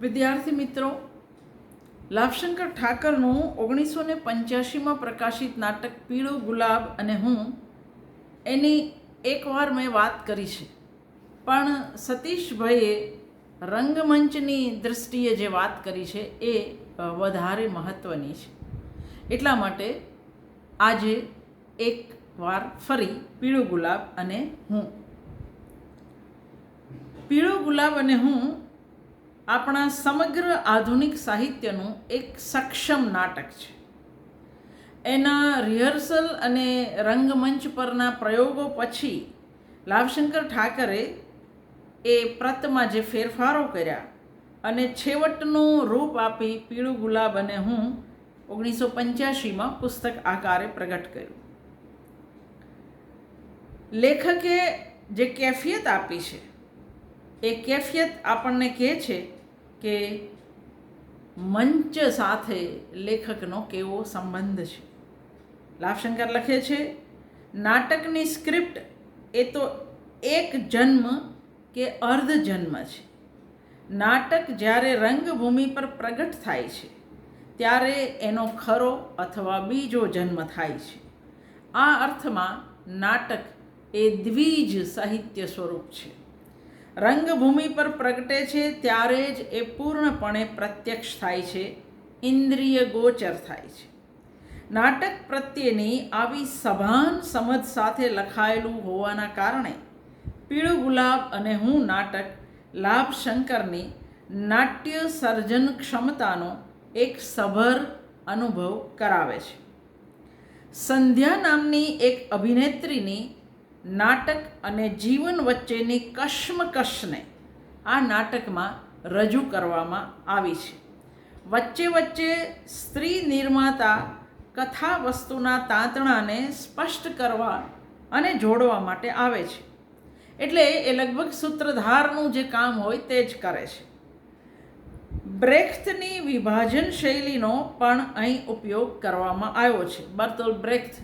વિદ્યાર્થી મિત્રો, લાભશંકર ઠાકરનું ઓગણીસો ને પંચ્યાસીમાં પ્રકાશિત નાટક પીળો ગુલાબ અને હું, એની એકવાર મેં વાત કરી છે. પણ સતીશભાઈએ રંગમંચની દૃષ્ટિએ જે વાત કરી છે, એ વધારે મહત્ત્વની છે. એટલા માટે આજે એક વાર ફરી પીળો ગુલાબ અને હું. પીળો ગુલાબ અને હું આપણા સમગ્ર આધુનિક સાહિત્યનું એક સક્ષમ નાટક છે. એના રિહર્સલ અને રંગમંચ પરના પ્રયોગો પછી લાભશંકર ઠાકરે એ પ્રતમાં જે ફેરફારો કર્યા અને છેવટનું રૂપ આપી પીળું ગુલાબ અને હું ઓગણીસો પંચ્યાસીમાં પુસ્તક આકારે પ્રગટ કર્યું. લેખકે જે કેફિયત આપી છે, એ કેફિયત આપણને કહે છે કે મંચ સાથે લેખકનો કેવો સંબંધ છે? લાભશંકર લખે છે, નાટકની સ્ક્રિપ્ટ એ તો એક જન્મ કે અર્ધ જન્મ છે. નાટક જ્યારે રંગભૂમિ પર પ્રગટ થાય છે, ત્યારે એનો ખરો અથવા બીજો જન્મ થાય છે. આ અર્થમાં નાટક એ દ્વિજ સાહિત્ય સ્વરૂપ છે. રંગભૂમિ પર પ્રગટે છે ત્યારે જ એ પૂર્ણપણે પ્રત્યક્ષ થાય છે, ઇન્દ્રિય ગોચર થાય છે. નાટક પ્રત્યેની આવી સભાન સમજ સાથે લખાયેલું હોવાના કારણે પીળું ગુલાબ અને હું નાટક લાભ શંકરની નાટ્ય સર્જન ક્ષમતાનો એક સભર અનુભવ કરાવે છે. સંધ્યા નામની એક અભિનેત્રીની નાટક અને જીવન વચ્ચેની કશ્મકશને આ નાટકમાં રજૂ કરવામાં આવી છે. વચ્ચે વચ્ચે સ્ત્રી નિર્માતા કથા વસ્તુના તાંતણાને સ્પષ્ટ કરવા અને જોડવા માટે આવે છે. એટલે એ લગભગ સૂત્રધારનું જે કામ હોય તે જ કરે છે. બ્રેખ્થની વિભાજન શૈલીનો પણ અહીં ઉપયોગ કરવામાં આવ્યો છે. બર્તોલ બ્રેખ્થ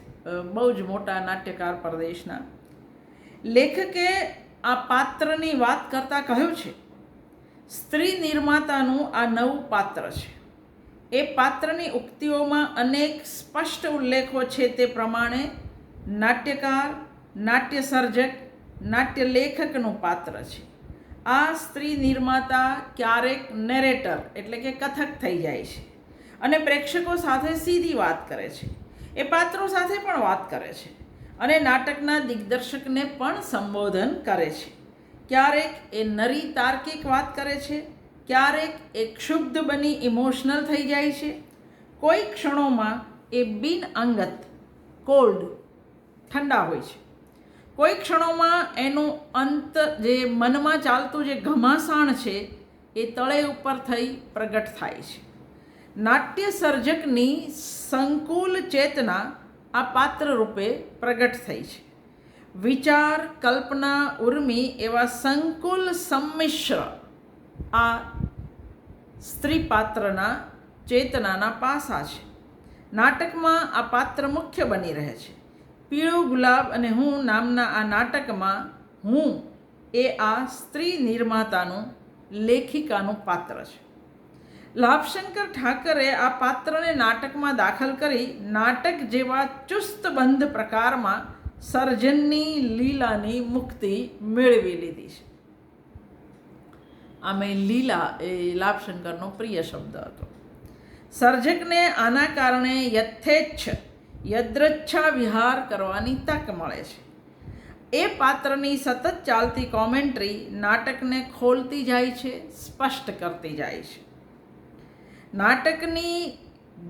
બહુ જ મોટા નાટ્યકાર પરદેશના લેખકે આ પાત્રની વાત કરતાં કહ્યું છે, સ્ત્રી નિર્માતાનું આ નવું પાત્ર છે. એ પાત્રની ઉક્તિઓમાં અનેક સ્પષ્ટ ઉલ્લેખો છે તે પ્રમાણે નાટ્યકાર નાટ્ય સર્જક નાટ્ય લેખકનું પાત્ર છે. આ સ્ત્રી નિર્માતા ક્યારેક નેરેટર એટલે કે કથક થઈ જાય છે અને પ્રેક્ષકો સાથે સીધી વાત કરે છે. એ પાત્રો સાથે પણ વાત કરે છે. અને નાટકના દિગ્દર્શકને પણ સંબોધન કરે છે. ક્યારેક એ નરી તાર્કિક વાત કરે છે, ક્યારેક એ ક્ષુબ્ધ બની ઇમોશનલ થઈ જાય છે. કોઈ ક્ષણોમાં એ બિન અંગત, કોલ્ડ, ઠંડા હોય છે. કોઈ ક્ષણોમાં એનું અંત જે મનમાં ચાલતું જે ઘમાસાણ છે, એ તળે ઉપર થઈ પ્રગટ થાય છે. નાટ્ય સર્જકની સંકુલ ચેતના આ પાત્ર રૂપે પ્રગટ થઈ છે. વિચાર, કલ્પના, ઉર્મી એવા સંકુલ સંમિશ્ર આ સ્ત્રી પાત્રના ચેતનાના પાસા છે. નાટકમાં આ પાત્ર મુખ્ય બની રહે છે. પીળો ગુલાબ અને હું નામના આ નાટકમાં હું એ આ સ્ત્રી નિર્માતાનું લેખિકાનું પાત્ર છે. લાભશંકર ઠાકરે આ પાત્રને નાટકમાં દાખલ કરી નાટક જેવા ચુસ્તબંધ પ્રકારમાં સર્જનની લીલાની મુક્તિ મેળવી લીધી છે. આમે લીલા એ લાભશંકરનો પ્રિય શબ્દ હતો. સર્જકને આના કારણે યથેચ્છ, યદ્રચ્છા વિહાર કરવાની તક મળે છે. એ પાત્રની સતત ચાલતી કોમેન્ટ્રી નાટકને ખોલતી જાય છે, સ્પષ્ટ કરતી જાય છે. નાટકની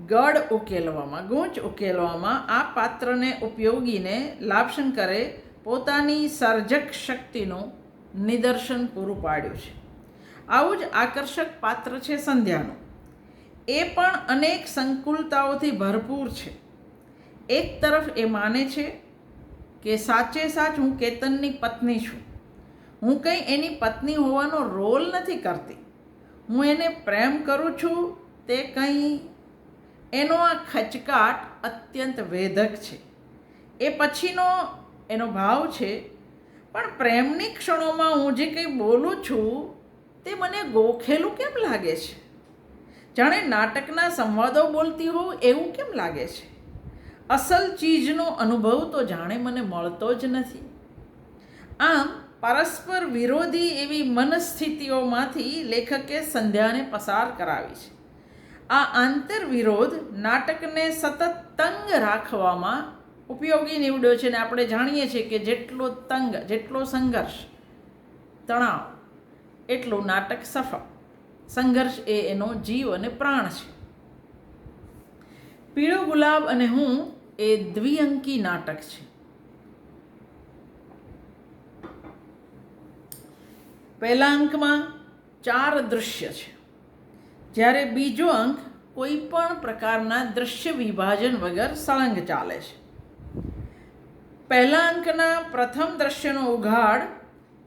ગળ ઉકેલવામાં, ગૂંચ ઉકેલવામાં આ પાત્રને ઉપયોગીને લાભશંકરે પોતાની સર્જક શક્તિનું નિદર્શન પૂરું પાડ્યું છે. આવું જ આકર્ષક પાત્ર છે સંધ્યાનું. એ પણ અનેક સંકુલતાઓથી ભરપૂર છે. એક તરફ એ માને છે કે સાચે સાચ હું કેતનની પત્ની છું. હું કંઈ એની પત્ની હોવાનો રોલ નથી કરતી. હું એને પ્રેમ કરું છું તે કંઈ, એનો આ ખચકાટ અત્યંત વેધક છે. એ પછીનો, એનો ભાવ છે, પણ પ્રેમની ક્ષણોમાં હું જે કંઈ બોલું છું, તે મને ગોખેલું કેમ લાગે છે? જાણે નાટકના સંવાદો બોલતી હોઉં એવું કેમ લાગે છે? અસલ ચીજનો અનુભવ તો જાણે મને મળતો જ નથી. આમ, પરસ્પર વિરોધી એવી મનસ્થિતિઓમાંથી લેખકે સંધ્યાને પસાર કરાવી છે. આ આંતરવિરોધ નાટકને સતત તંગ રાખવામાં ઉપયોગી નીવડ્યો છે ને આપણે જાણીએ છીએ કે જેટલો તંગ, જેટલો સંઘર્ષ, તણાવ, એટલું નાટક સફળ. સંઘર્ષ એ એનો જીવ અને પ્રાણ છે. પીળો ગુલાબ અને હું એ દ્વિઅંકી નાટક છે. પહેલા અંકમાં ચાર દૃશ્ય છે. જ્યારે બીજો અંક કોઈ પણ પ્રકારના દૃશ્ય વિભાજન વગર સળંગ ચાલે છે. પહેલા અંકના પ્રથમ દ્રશ્યનો ઉઘાડ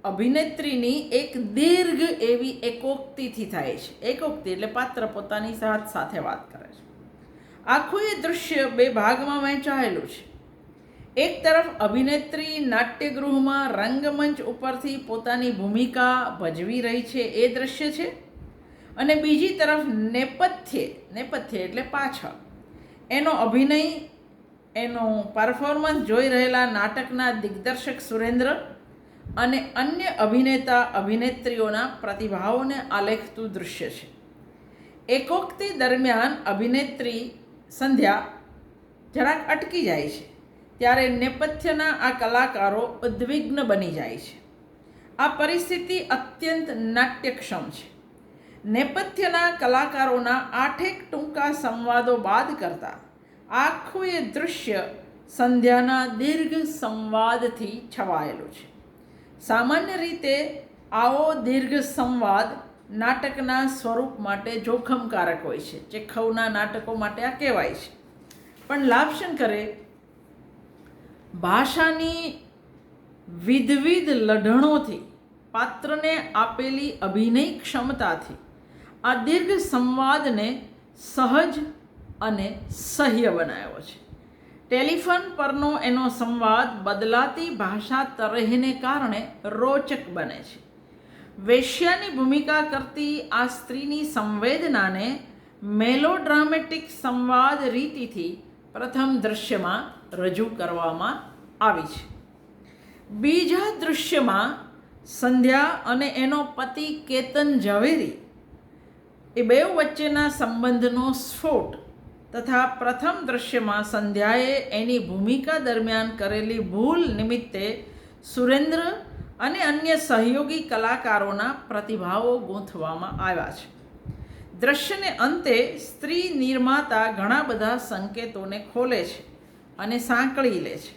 અભિનેત્રીની એક દીર્ઘ એવી એકોક્તિથી થાય છે. એકોક્તિ એટલે પાત્ર પોતાની સાથ સાથે વાત કરે છે. આખું એ દૃશ્ય બે ભાગમાં વહેંચાયેલું છે. એક તરફ અભિનેત્રી નાટ્યગૃહમાં રંગમંચ ઉપરથી પોતાની ભૂમિકા ભજવી રહી છે એ દૃશ્ય છે. અને બીજી તરફ નેપથ્ય નેપથ્ય એટલે પાછળ. એનો અભિનય, એનો પરફોર્મન્સ જોઈ રહેલા નાટકના દિગ્દર્શક સુરેન્દ્ર અને અન્ય અભિનેતા, અભિનેત્રીઓના પ્રતિભાવોને આલેખતું દૃશ્ય છે. એકોક્તિ દરમિયાન અભિનેત્રી સંધ્યા જરાક અટકી જાય છે, ત્યારે નેપથ્યના આ કલાકારો ઉદ્વિગ્ન બની જાય છે. આ પરિસ્થિતિ અત્યંત નાટ્યક્ષમ છે. નેપથ્યના કલાકારોના આઠેક ટૂંકા સંવાદો બાદ કરતા આખું એ દૃશ્ય સંધ્યાના દીર્ઘ સંવાદથી છવાયેલું છે. સામાન્ય રીતે આવો દીર્ઘ સંવાદ નાટકના સ્વરૂપ માટે જોખમકારક હોય છે ચેખવના નાટકો માટે આ કહેવાય છે. પણ લાભશંકરે ભાષાની વિધવિધ લઢણોથી પાત્રને આપેલી અભિનય ક્ષમતાથી આ દીર્ઘ સંવાદને સહજ અને સહ્ય બનાવ્યો છે. ટેલિફોન પરનો એનો સંવાદ બદલાતી ભાષા તરહીને કારણે રોચક બને છે. વેશ્યાની ભૂમિકા કરતી આ સ્ત્રીની સંવેદનાને મેલોડ્રામેટિક સંવાદ રીતિથી પ્રથમ દૃશ્યમાં રજૂ કરવામાં આવી છે. બીજા દૃશ્યમાં સંધ્યા અને એનો પતિ કેતન ઝવેરી એ બે વચ્ચેના સંબંધનો સ્ફોટ તથા પ્રથમ દૃશ્યમાં સંધ્યાએ એની ભૂમિકા દરમિયાન કરેલી ભૂલ નિમિત્તે સુરેન્દ્ર અને અન્ય સહયોગી કલાકારોના પ્રતિભાવો ગૂંથવામાં આવ્યા છે. દ્રશ્યને અંતે સ્ત્રી નિર્માતા ઘણા બધા સંકેતોને ખોલે છે અને સાંકળી લે છે.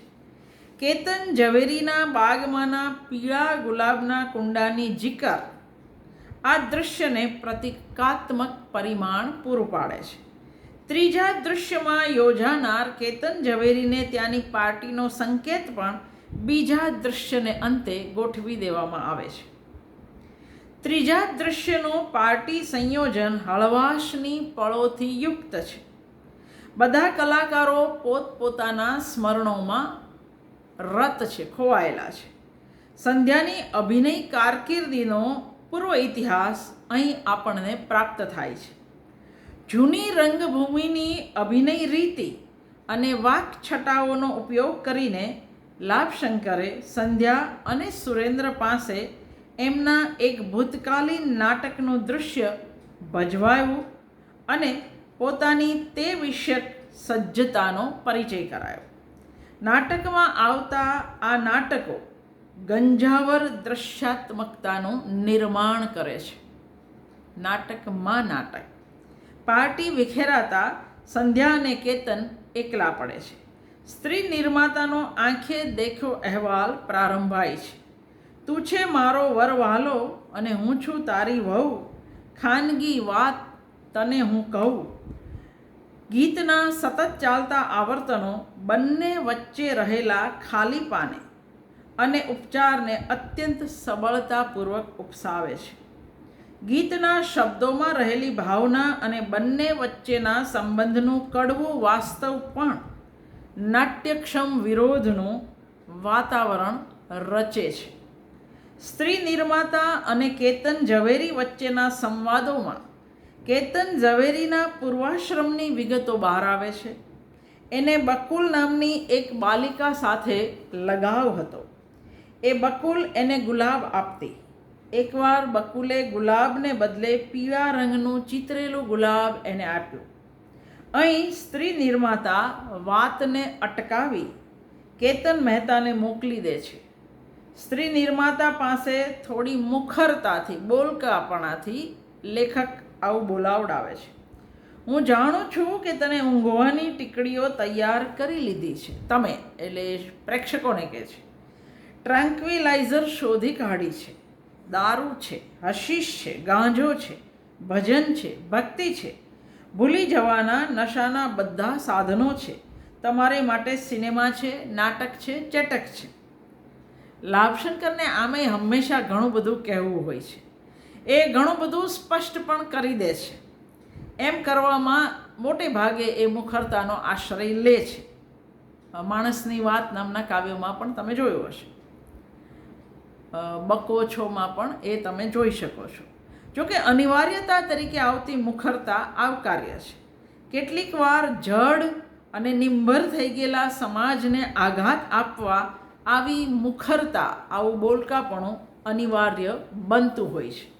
કેતન ઝવેરીના બાગમાંના પીળા ગુલાબના કુંડાની જીકર આ દૃશ્યને પ્રતિકાત્મક પરિમાણ પૂરું પાડે છે. ત્રીજા દૃશ્યમાં યોજાનાર કેતન ઝવેરીને ત્યાંની પાર્ટીનો સંકેત પણ બીજા દૃશ્યને અંતે ગોઠવી દેવામાં આવે છે. ત્રીજા દૃશ્યનું પાર્ટી સંયોજન હળવાશની પળોથી યુક્ત છે. બધા કલાકારો પોતપોતાના સ્મરણોમાં રત છે, ખોવાયેલા છે. સંધ્યાની અભિનય કારકિર્દીનો પૂર્વ ઇતિહાસ અહીં આપણને પ્રાપ્ત થાય છે. જૂની રંગભૂમિની અભિનય રીતિ અને વાકછટાઓનો ઉપયોગ કરીને લાભશંકરે સંધ્યા અને સુરેન્દ્ર પાસે એમના એક ભૂતકાલીન નાટકનું દૃશ્ય ભજવાયું અને પોતાની તે વિષયક સજ્જતાનો પરિચય કરાયો. નાટકમાં આવતા આ નાટકો ગંજાવર દ્રશ્યાત્મકતાનું નિર્માણ કરે છે. નાટકમાં નાટક. પાર્ટી વિખેરાતા સંધ્યા અને કેતન એકલા પડે છે. સ્ત્રી નિર્માતાનો આંખે દેખો અહેવાલ પ્રારંભાય છે. તું છે મારો વરવાલો અને હું છું તારી વહુ. ખાનગી વાત તને હું કહું. ગીતના સતત ચાલતા આવર્તનો બંને વચ્ચે રહેલા ખાલીપાને અને ઉપચારને અત્યંત સબળતાપૂર્વક ઉપસાવે છે. ગીતના શબ્દોમાં રહેલી ભાવના અને બંને વચ્ચેના સંબંધનું કડવું વાસ્તવ પણ નાટ્યક્ષમ વિરોધનું વાતાવરણ રચે છે. સ્ત્રી નિર્માતા અને કેતન ઝવેરી વચ્ચેના સંવાદોમાં કેતન ઝવેરીના પૂર્વાશ્રમની વિગતો બહાર આવે છે. એને બકુલ નામની એક બાલિકા સાથે લગાવ હતો. એ બકુલ એને ગુલાબ આપતી. એકવાર બકુલે ગુલાબને બદલે પીળા રંગનું ચિતરેલું ગુલાબ એને આપ્યું. અહીં સ્ત્રી નિર્માતા વાતને અટકાવી કેતન મહેતાને મોકલી દે છે. સ્ત્રી નિર્માતા પાસે થોડી મુખરતાથી, બોલકાપણાથી લેખક આવું બોલાવડાવે છે. હું જાણું છું કે તને ઊંઘવાની ટીકડીઓ તૈયાર કરી લીધી છે. તમે એટલે પ્રેક્ષકોને કહે છે. ટ્રાન્ક્વિલાઇઝર શોધી કાઢી છે. દારૂ છે, હશીશ છે, ગાંજો છે, ભજન છે, ભક્તિ છે. ભૂલી જવાના નશાના બધા સાધનો છે. તમારે માટે સિનેમા છે, નાટક છે, ચેટક છે. લાભશંકરને આમે હંમેશા ઘણું બધું કહેવું હોય છે. એ ઘણું બધું સ્પષ્ટ પણ કરી દે છે. એમ કરવામાં મોટે ભાગે એ મુખરતાનો આશ્રય લે છે. માણસની વાત નામના કાવ્યમાં પણ તમે જોયું હશે. બકો છોમાં પણ એ તમે જોઈ શકો છો. જોકે અનિવાર્યતા તરીકે આવતી મુખરતા આવકાર્ય છે. કેટલીક વાર જડ અને નિંભર થઈ ગયેલા સમાજને આઘાત આપવા આવી મુખરતા, આવું બોલકાપણું અનિવાર્ય બનતું હોય છે.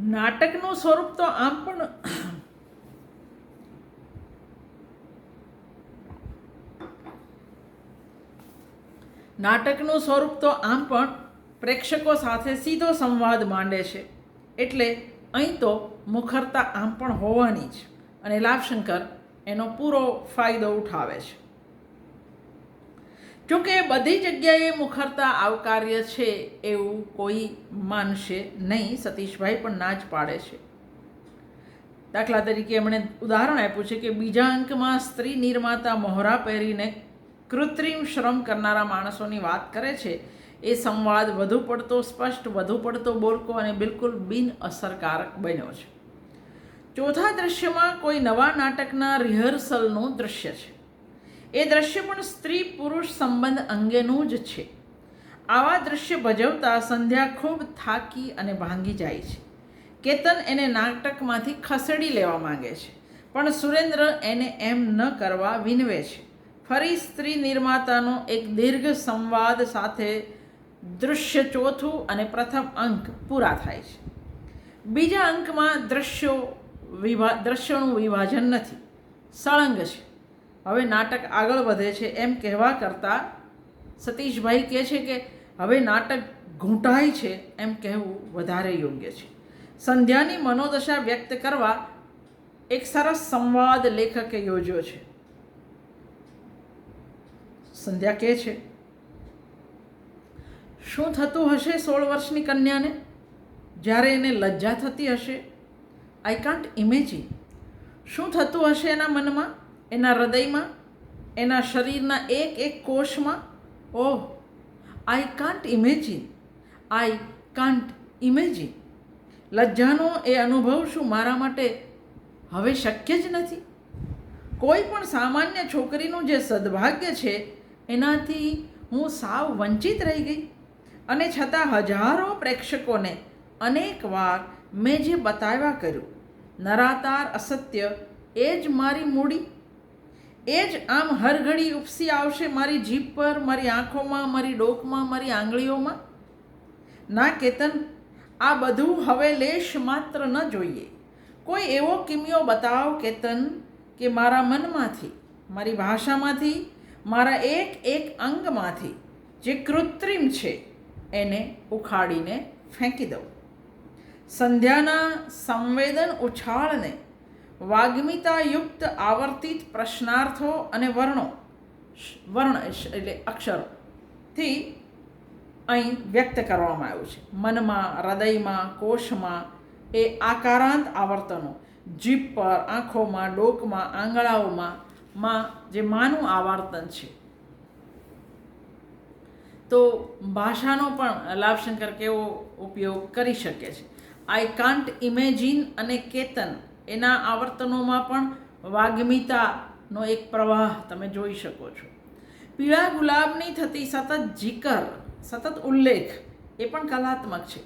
નાટકનું સ્વરૂપ તો આમ પણ નાટકનું સ્વરૂપ તો આમ પણ પ્રેક્ષકો સાથે સીધો સંવાદ માંડે છે. એટલે અહીં તો મુખરતા આમ પણ હોવાની જ અને લાભશંકર એનો પૂરો ફાયદો ઉઠાવે છે. જોકે બધી જગ્યાએ મુખરતા આવકાર્ય છે એવું કોઈ માનશે નહીં, સતીશભાઈ પણ ના જ પાડે છે. દાખલા તરીકે એમણે ઉદાહરણ આપ્યું છે કે બીજા અંકમાં સ્ત્રી નિર્માતા મોહરા પહેરીને કૃત્રિમ શ્રમ કરનારા માણસોની વાત કરે છે. એ સંવાદ વધુ પડતો, સ્પષ્ટ વધુ પડતો બોલકો અને બિલકુલ બિનઅસરકારક બન્યો છે. ચોથા દ્રશ્યમાં કોઈ નવા નાટકના રિહર્સલનું દ્રશ્ય છે. એ દ્રશ્ય પણ સ્ત્રી પુરુષ સંબંધ અંગેનું જ છે. આવા દ્રશ્ય ભજવતા સંધ્યા ખૂબ થાકી અને ભાંગી જાય છે. કેતન એને નાટકમાંથી ખસેડી લેવા માંગે છે, પણ સુરેન્દ્ર એને એમ ન કરવા વિનવે છે. ફરી સ્ત્રી નિર્માતાનો એક દીર્ઘ સંવાદ સાથે દૃશ્ય ચોથું અને પ્રથમ અંક પૂરા થાય છે. બીજા અંકમાં દ્રશ્યો વિભા, દ્રશ્યોનું વિભાજન નથી. સળંગ છે. હવે નાટક આગળ વધે છે એમ કહેવા કરતાં સતીશભાઈ કહે છે કે હવે નાટક ઘૂંટાય છે એમ કહેવું વધારે યોગ્ય છે. સંધ્યાની મનોદશા વ્યક્ત કરવા એક સરસ સંવાદ લેખકે યોજ્યો છે. સંધ્યા કહે છે, શું થતું હશે સોળ વર્ષની કન્યાને? જ્યારે એને લજ્જા થતી હશે? આઈ કાન્ટ ઇમેજિન શું થતું હશે એના મનમાં, એના હૃદયમાં, એના શરીરના એક એક કોષમાં? ઓહ I can't imagine I can't imagine લજ્જાનો એ અનુભવ શું મારા માટે હવે શક્ય જ નથી? કોઈ પણ સામાન્ય છોકરીનું જે સદભાગ્ય છે એનાથી હું સાવ વંચિત રહી ગઈ. અને છતાં હજારો પ્રેક્ષકોને અનેકવાર મેં જે બતાવ્યા કર્યું નરાતાર અસત્ય એ જ મારી મૂડી. એ જ આમ હરઘડી ઉપસી આવશે મારી જીભ પર, મારી આંખોમાં, મારી ડોકમાં, મારી આંગળીઓમાં? ના કેતન, આ બધું હવે લેશ માત્ર ન જોઈએ. કોઈ એવો કિમિયો બતાવ કેતન કે મારા મનમાંથી, મારી ભાષામાંથી મારા એક એક અંગમાંથી જે કૃત્રિમ છે, એને ઉખાડીને ફેંકી દઉં. સંધ્યાના સંવેદન ઉછાળને વાગ્મિતાયુક્ત આવર્તિત પ્રશ્નાર્થો અને વર્ણો, વર્ણ એટલે અક્ષરોથી અહીં વ્યક્ત કરવામાં આવ્યું છે. મનમાં, હૃદયમાં, કોષમાં એ આકારાંત આવર્તનો જીભ પર, આંખોમાં, ડોકમાં, આંગળાઓમાં માં, જે માનું આવર્તન છે. તો ભાષાનો પણ લાભશંકર કેવો ઉપયોગ કરી શકે છે? આઈ કાન્ટ ઇમેજિન અને કેતન એના આવર્તનોમાં પણ વાગ્મિતાનો એક પ્રવાહ તમે જોઈ શકો છો. પીળા ગુલાબની થતી સતત જીકર, સતત ઉલ્લેખ એ પણ કલાત્મક છે.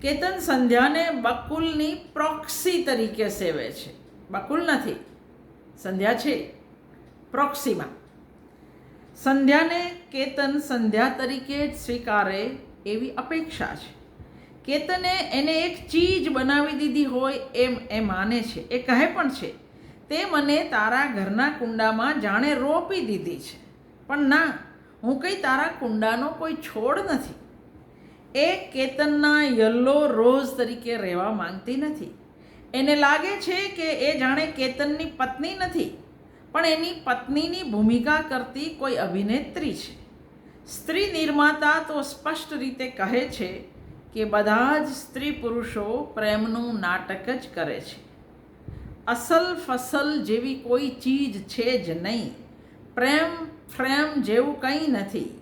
કેતન સંધ્યાને બકુલની પ્રોક્સી તરીકે સેવે છે. બકુલ નથી, સંધ્યા છે. પ્રોક્સીમાં. સંધ્યાને કેતન સંધ્યા તરીકે જ સ્વીકારે એવી અપેક્ષા છે. કેતને એને એક ચીજ બનાવી દીધી હોય એમ એ માને છે, એ કહે પણ છે, તે મને તારા ઘરના કુંડામાં જાણે રોપી દીધી છે. પણ ના, હું કંઈ તારા કુંડાનો કોઈ છોડ નથી. એ કેતનના યલો રોઝ તરીકે રહેવા માંગતી નથી. એને લાગે છે કે એ જાણે કેતનની પત્ની નથી. પણ એની પત્નીની ભૂમિકા કરતી કોઈ અભિનેત્રી છે. સ્ત્રી નિર્માતા તો સ્પષ્ટ રીતે કહે છે કે બધા જ સ્ત્રી પુરુષો પ્રેમનું નાટક જ કરે છે. અસલ ફસલ જેવી કોઈ ચીજ છે જ નહીં. પ્રેમ, ફ્રેમ જેવું કંઈ નથી.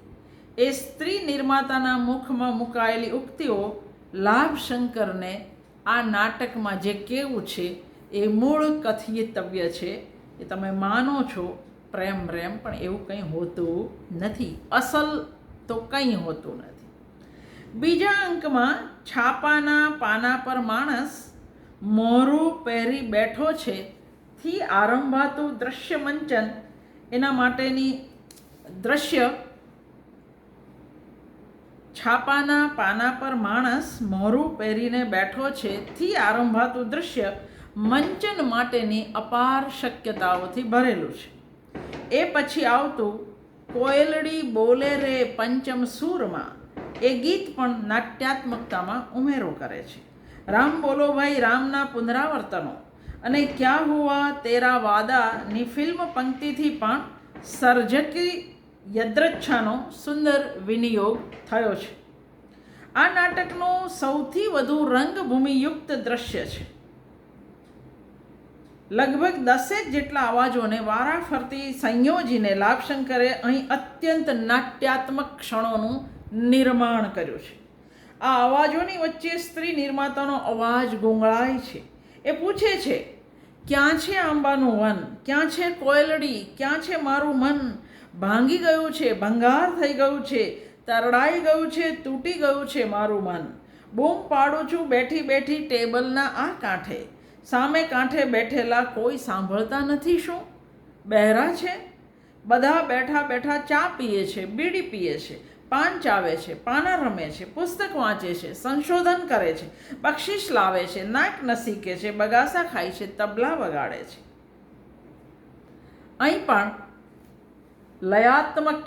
એ સ્ત્રી નિર્માતાના મુખમાં મુકાયેલી ઉક્તિઓ લાભશંકરને આ નાટકમાં જે કેવું છે એ મૂળ કથિતવ્ય છે એ તમે માનો છો પ્રેમ પ્રેમ પણ એવું કંઈ હોતું નથી. અસલ તો કંઈ હોતું નથી. બીજા અંકમાં છાપાના પાના પર માણસ મોરું પહેરી બેઠો છે. થી આરંભાતું દ્રશ્ય મંચન, એના માટેની દ્રશ્ય. છાપાના પાના પર માણસ મોરું પહેરીને બેઠો છે. થી આરંભાતું દ્રશ્ય મંચન માટેની અપાર શક્યતાઓથી ભરેલું છે. એ પછી આવતું કોયલડી બોલે રે પંચમ સૂરમાં, એ ગીત પણ નાટ્યાત્મકતામાં ઉમેરો કરે છે. રામ બોલો ભાઈ, રામના પુનરાવર્તનો. અને ક્યાં હુઆ તેરા વાદાની ફિલ્મ પંક્તિથી પણ સર્જકી યદ્રચ્છાનો સુંદર વિનિયોગ થયો છે. આ નાટકનું સૌથી વધુ રંગભૂમિયુક્ત દ્રશ્ય છે. લગભગ દસેક જેટલા અવાજોને વારાફરતી સંયોજીને લાભશંકરે અહીં અત્યંત નાટ્યાત્મક ક્ષણોનું નિર્માણ કર્યું છે. આ અવાજોની વચ્ચે સ્ત્રી નિર્માતાનો અવાજ ગુંગળાય છે. એ પૂછે છે, ક્યાં છે આંબાનું વન? ક્યાં છે કોયલડી? ક્યાં છે મારું મન? ભાંગી ગયું છે, ભંગાર થઈ ગયું છે, તરડાઈ ગયું છે, તૂટી ગયું છે મારું મન. બૂમ પાડું છું બેઠી બેઠી ટેબલના આ કાંઠે. સામે કાંઠે બેઠેલા કોઈ સાંભળતા નથી શું? બહેરા છે? બધા બેઠા બેઠા ચા પીએ છે, બીડી પીએ છે, પાન ચાવે છે, પાના રમે છે, પુસ્તક વાંચે છે, સંશોધન કરે છે, બક્ષિસ લાવે છે, નાક નસીકે છે, બગાસા ખાય છે, તબલા વગાડે છે. અહીં પણ લયાત્મક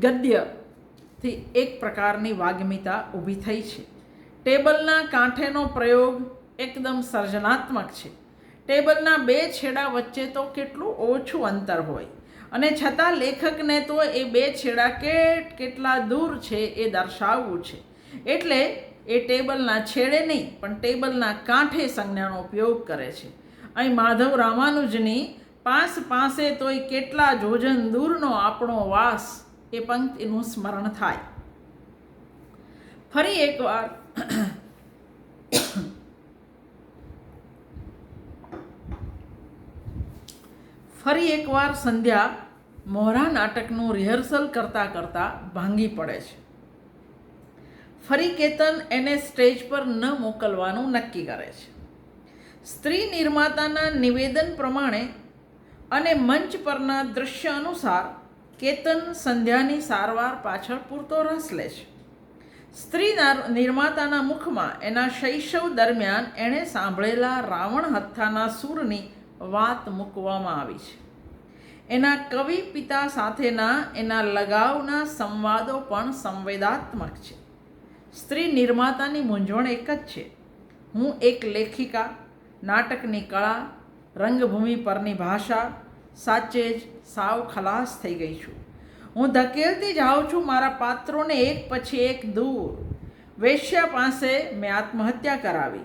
ગદ્યથી એક પ્રકારની વાગ્મિતા ઊભી થઈ છે. ટેબલના કાંઠેનો પ્રયોગ એકદમ સર્જનાત્મક છે. ટેબલના બે છેડા વચ્ચે તો કેટલું ઓછું અંતર હોય. અને છતાં લેખકને તો એ બે છેડા કેટ કેટલા દૂર છે એ દર્શાવવું છે. એટલે એ ટેબલના છેડે નહીં, પણ ટેબલના કાંઠે સંજ્ઞાનો ઉપયોગ કરે છે. અહીં માધવ રામાનુજની પાસ પાસે તોય કેટલા જોજન દૂરનો આપણો વાસ, એ પંક્તિનું સ્મરણ થાય. ફરી એકવાર ફરી એકવાર સંધ્યા મોહરા નાટકનું રિહર્સલ કરતાં કરતાં ભાંગી પડે છે. ફરી કેતન એને સ્ટેજ પર ન મોકલવાનું નક્કી કરે છે. સ્ત્રી નિર્માતાના નિવેદન પ્રમાણે અને મંચ પરના દૃશ્ય અનુસાર કેતન સંધ્યાની સારવાર પાછળ પૂરતો રસ લે છે. સ્ત્રી નિર્માતાના મુખમાં એના શૈશવ દરમિયાન એણે સાંભળેલા રાવણ હથ્થાના સૂરની વાત મૂકવામાં આવી છે. એના કવિ પિતા સાથેના એના લગાવના સંવાદો પણ સંવેદાત્મક છે. સ્ત્રી નિર્માતાની મૂંઝવણ એક જ છે. હું એક લેખિકા, નાટકની કળા, રંગભૂમિ પરની ભાષા, સાચે જ સાવ ખલાસ થઈ ગઈ છું. હું ધકેલતી જાઉં છું મારા પાત્રોને એક પછી એક દૂર. વેશ્યા પાસે મેં આત્મહત્યા કરાવી.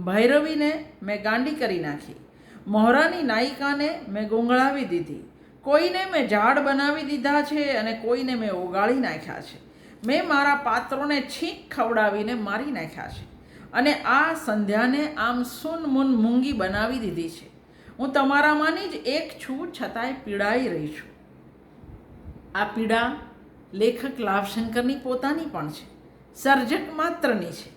ભૈરવીને મેં ગાંડી કરી નાખી. મોહરાની નાયિકાને મેં ગોંગળાવી દીધી. કોઈને મેં ઝાડ બનાવી દીધા છે અને કોઈને મેં ઓગાળી નાખ્યા છે. મેં મારા પાત્રોને છીંક ખવડાવીને મારી નાખ્યા છે. અને આ સંધ્યાને આમ સૂન મુન મૂંગી બનાવી દીધી છે. હું તમારામાંની જ એક છું, છતાંય પીડાઈ રહી છું. આ પીડા લેખક લાભશંકરની પોતાની પણ છે. સર્જક માત્રની છે.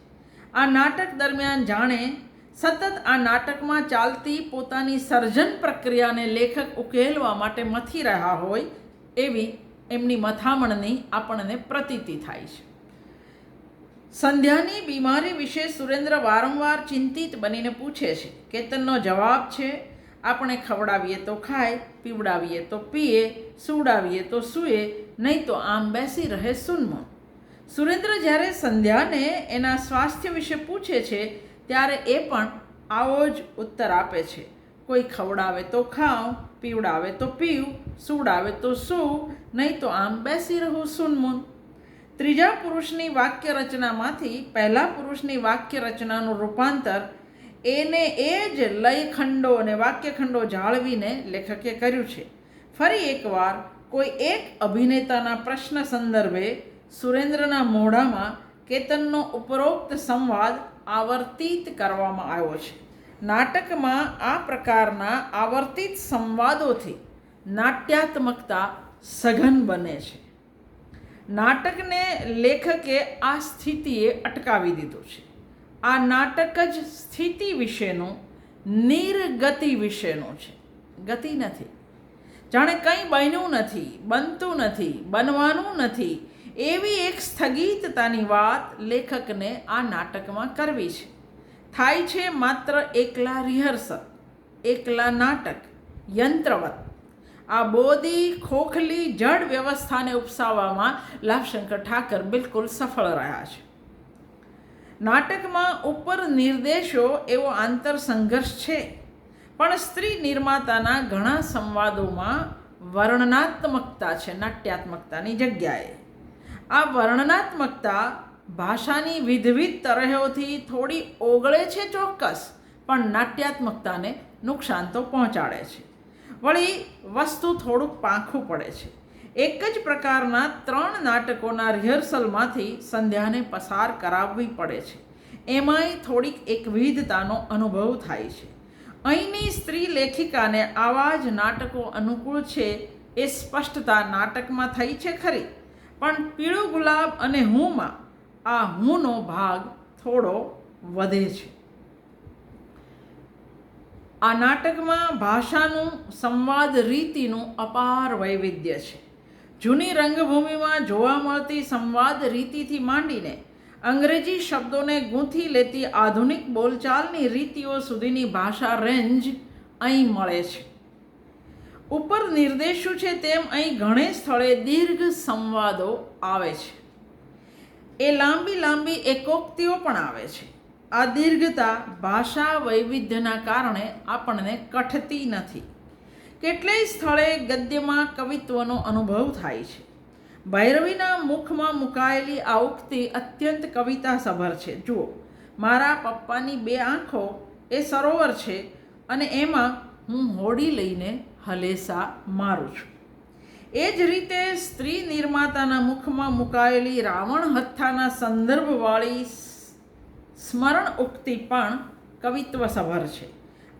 આ નાટક દરમિયાન જાણે સતત આ નાટકમાં ચાલતી પોતાની સર્જન પ્રક્રિયાને લેખક ઉકેલવા માટે મથી રહ્યા હોય એવી એમની મથામણની આપણને પ્રતીતિ થાય છે. સંધ્યાની બીમારી વિશે સુરેન્દ્ર વારંવાર ચિંતિત બનીને પૂછે છે, કેતનનો જવાબ છે, આપણે ખવડાવીએ તો ખાય, પીવડાવીએ તો પીએ, સુવડાવીએ તો સૂએ, નહીં તો આમ બેસી રહે સુનમો સુરેન્દ્ર જ્યારે સંધ્યાને એના સ્વાસ્થ્ય વિશે પૂછે છે ત્યારે એ પણ આવો જ ઉત્તર આપે છે. કોઈ ખવડાવે તો ખાઉં, પીવડાવે તો પીવું સુડાવે તો સૂવું, નહીં તો આમ બેસી રહું સુનમુન. ત્રીજા પુરુષની વાક્ય રચનામાંથી પહેલા પુરુષની વાક્ય રચનાનું રૂપાંતર એને એ જ લયખંડો અને વાક્યખંડો જાળવીને લેખકે કર્યું છે. ફરી એકવાર કોઈ એક અભિનેતાના પ્રશ્ન સંદર્ભે સુરેન્દ્રના મોઢામાં કેતનનો ઉપરોક્ત સંવાદ આવર્તિત કરવામાં આવ્યો છે. નાટકમાં આ પ્રકારના આવર્તિત સંવાદોથી નાટ્યાત્મકતા સઘન બને છે. નાટકને લેખકે આ સ્થિતિએ અટકાવી દીધું છે. આ નાટક જ સ્થિતિ વિશેનું, નિર્ગતિ વિશેનું છે. ગતિ નથી. જાણે કંઈ બન્યું નથી, બનતું નથી, બનવાનું નથી એવી એક સ્થગિતતાની વાત લેખકને આ નાટકમાં કરવી છે. થાય છે માત્ર એકલા રિહર્સલ, એકલા નાટક, યંત્રવત. આ બોધી ખોખલી જડ વ્યવસ્થાને ઉપસાવવામાં લાભશંકર ઠાકર બિલકુલ સફળ રહ્યા છે. નાટકમાં ઉપર નિર્દેશો એવો આંતર સંઘર્ષ છે, પણ સ્ત્રી નિર્માતાના ઘણા સંવાદોમાં વર્ણનાત્મકતા છે, નાટ્યાત્મકતાની જગ્યાએ. આ વર્ણનાત્મકતા ભાષાની વિધવિધ તરહોથી થોડી ઓગળે છે ચોક્કસ, પણ નાટ્યાત્મકતાને નુકસાન તો પહોંચાડે છે. વળી, વસ્તુ થોડુંક પાંખું પડે છે. એક જ પ્રકારના ત્રણ નાટકોના રિહર્સલમાંથી સંધ્યાને પસાર કરાવવી પડે છે. એમાંય થોડીક એકવિધતાનો અનુભવ થાય છે. અહીંની સ્ત્રી લેખિકાને આવા જ નાટકો અનુકૂળ છે એ સ્પષ્ટતા નાટકમાં થઈ છે ખરી? પણ પીળું ગુલાબ અને હુંમાં આ હુંનો ભાગ થોડો વધે છે. આ નાટકમાં ભાષાનું સંવાદ રીતિનું અપાર વૈવિધ્ય છે. જૂની રંગભૂમિમાં જોવા મળતી સંવાદ રીતિથી માંડીને અંગ્રેજી શબ્દોને ગૂંથી લેતી આધુનિક બોલચાલની રીતિઓ સુધીની ભાષા રેન્જ અહીં મળે છે. ઉપર નિર્દેશ્યું છે તેમ અહીં ઘણે સ્થળે દીર્ઘ સંવાદો આવે છે. એ લાંબી લાંબી એકોક્તિઓ પણ આવે છે. આ દીર્ઘતા ભાષા વૈવિધ્યના કારણે આપણને કઠતી નથી. કેટલેય સ્થળે ગદ્યમાં કવિત્વનો અનુભવ થાય છે. ભૈરવીના મુખમાં મુકાયેલી આ ઉક્તિ અત્યંત કવિતાસભર છે. જુઓ, મારા પપ્પાની બે આંખો એ સરોવર છે અને એમાં હું હોડી લઈને હલેસા મારું છું. એ જ રીતે સ્ત્રી નિર્માતાના મુખમાં મુકાયેલી રાવણ હથ્થાના સંદર્ભવાળી સ્મરણ ઉક્તિ પણ કવિત્વસભર છે.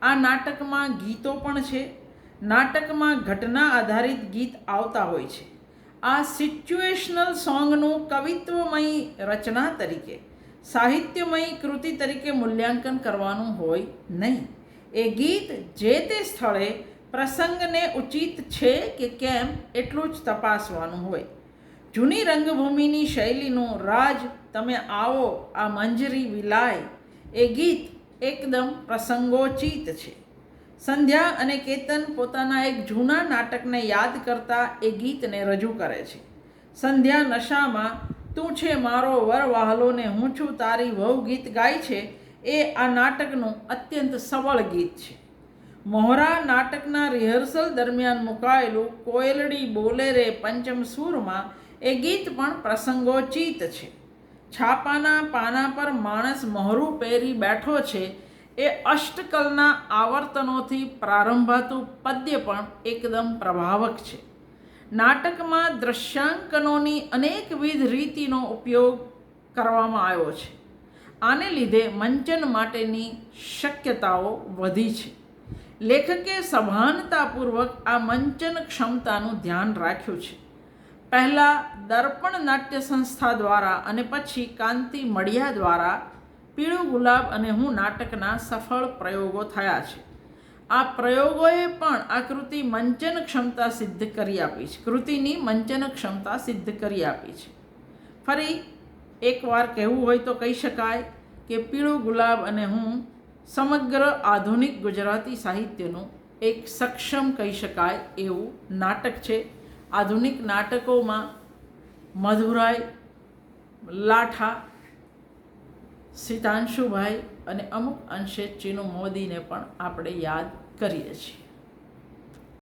આ નાટકમાં ગીતો પણ છે. નાટકમાં ઘટના આધારિત ગીત આવતા હોય છે. આ સિચ્યુએશનલ સોંગનું કવિત્વમય રચના તરીકે, સાહિત્યમય કૃતિ તરીકે મૂલ્યાંકન કરવાનું હોય નહીં. એ ગીત જે તે સ્થળે પ્રસંગને ઉચિત છે કે કેમ એટલું જ તપાસવાનું હોય. જૂની રંગભૂમિની શૈલીનું રાજ તમે આવો, આ મંજરી વિલાય. એ ગીત એકદમ પ્રસંગોચિત છે. સંધ્યા અને કેતન પોતાના એક જૂના નાટકને યાદ કરતા એ ગીતને રજૂ કરે છે. સંધ્યા નશામાં, તું છે મારો વર વહાલો હું છું તારી વહુ ગીત ગાય છે. એ આ નાટકનું અત્યંત સબળ ગીત છે. મોહરા નાટકના રિહર્સલ દરમિયાન મુકાયેલું કોયલડી બોલે રે પંચમ સૂરમાં એ ગીત પણ પ્રસંગોચિત છે. છાપાના પાના પર માણસ મોહરું પહેરી બેઠો છે. એ અષ્ટકલના આવર્તનોથી પ્રારંભાતું પદ્ય પણ એકદમ પ્રભાવક છે. નાટકમાં દ્રશ્યાંકનોની અનેકવિધ રીતિનો ઉપયોગ કરવામાં આવ્યો છે. આને લીધે મંચન માટેની શક્યતાઓ વધી છે. લેખકે સભાનતાપૂર્વક આ મંચન ક્ષમતાનું ધ્યાન રાખ્યું છે. પહેલાં દર્પણ નાટ્ય સંસ્થા દ્વારા અને પછી કાંતિ મળિયા દ્વારા પીળું ગુલાબ અને હું નાટકના સફળ પ્રયોગો થયા છે. આ પ્રયોગોએ પણ આ કૃતિ મંચન ક્ષમતા સિદ્ધ કરી આપી છે. કૃતિની મંચન ક્ષમતા સિદ્ધ કરી આપી છે. ફરી એકવાર કહેવું હોય તો કહી શકાય કે પીળું ગુલાબ અને હું સમગ્ર આધુનિક ગુજરાતી સાહિત્યનું એક સક્ષમ કહી શકાય એવું નાટક છે. આધુનિક નાટકોમાં મધુરાય, લાઠા સીતાંશુભાઈ અને અમુક અંશે ચીનુ મોદીને પણ આપણે યાદ કરીએ છીએ.